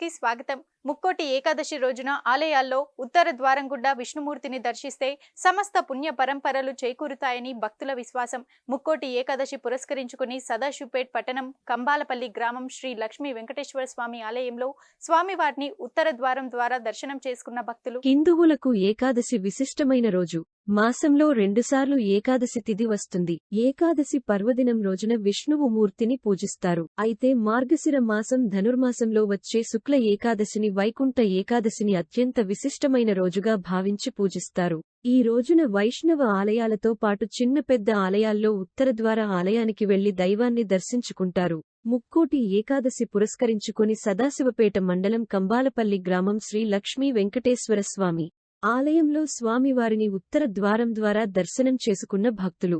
కి స్వాగతం. ముక్కోటి ఏకాదశి రోజున ఆలయాల్లో ఉత్తర ద్వారం గుండా విష్ణుమూర్తిని దర్శిస్తే సమస్త పుణ్య పరంపరలు చేకూరుతాయని భక్తుల విశ్వాసం. ముక్కోటి ఏకాదశి పురస్కరించుకుని సదాశివపేట్ పట్టణం కంబాలపల్లి గ్రామం శ్రీ లక్ష్మీ వెంకటేశ్వర స్వామి ఆలయంలో స్వామివారిని ఉత్తర ద్వారం ద్వారా దర్శనం చేసుకున్న భక్తులు. హిందువులకు ఏకాదశి విశిష్టమైన రోజు. మాసంలో రెండుసార్లు ఏకాదశి తిథి వస్తుంది. ఏకాదశి పర్వదినం రోజున విష్ణువు మూర్తిని పూజిస్తారు. అయితే మార్గశిర మాసం ధనుర్మాసంలో వచ్చే శుక్ల ఏకాదశిని వైకుంఠ ఏకాదశిని అత్యంత విశిష్టమైన రోజుగా భావించి పూజిస్తారు. ఈ రోజున వైష్ణవ ఆలయాలతో పాటు చిన్న పెద్ద ఆలయాల్లో ఉత్తరద్వార ఆలయానికి వెళ్ళి దైవాన్ని దర్శించుకుంటారు. ముక్కోటి ఏకాదశి పురస్కరించుకుని సదాశివపేట మండలం కంబాలపల్లి గ్రామం శ్రీ లక్ష్మీ వెంకటేశ్వర స్వామి. ఆలయంలో స్వామివారిని ఉత్తర ద్వారం ద్వారా దర్శనం చేసుకున్న భక్తులు.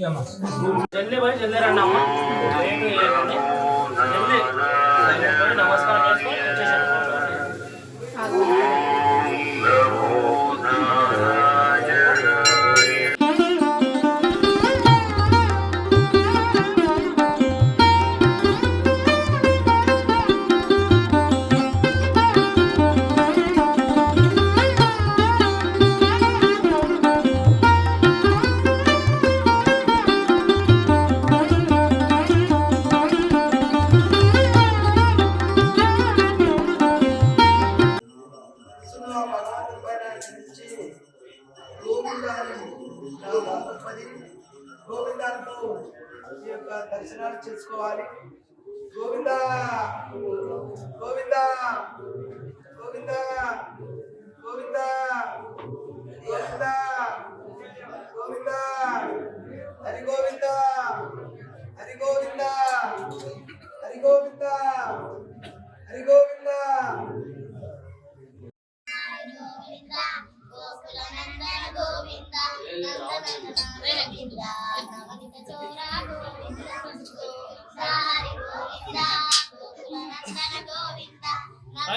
జల్దీ పోయి జల్దీ రండి అమ్మ నమస్కారం గోవిందాలతో ఈ యొక్క దర్శనాలు చేసుకోవాలి గోవింద గోవింద గోవింద గోవింద గోవింద గోవింద హరి గోవింద హరి గోవింద హరి గోవింద హరి గోవింద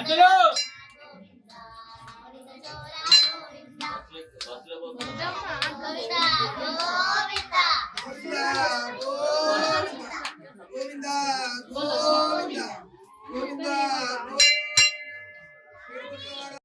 పంతులు!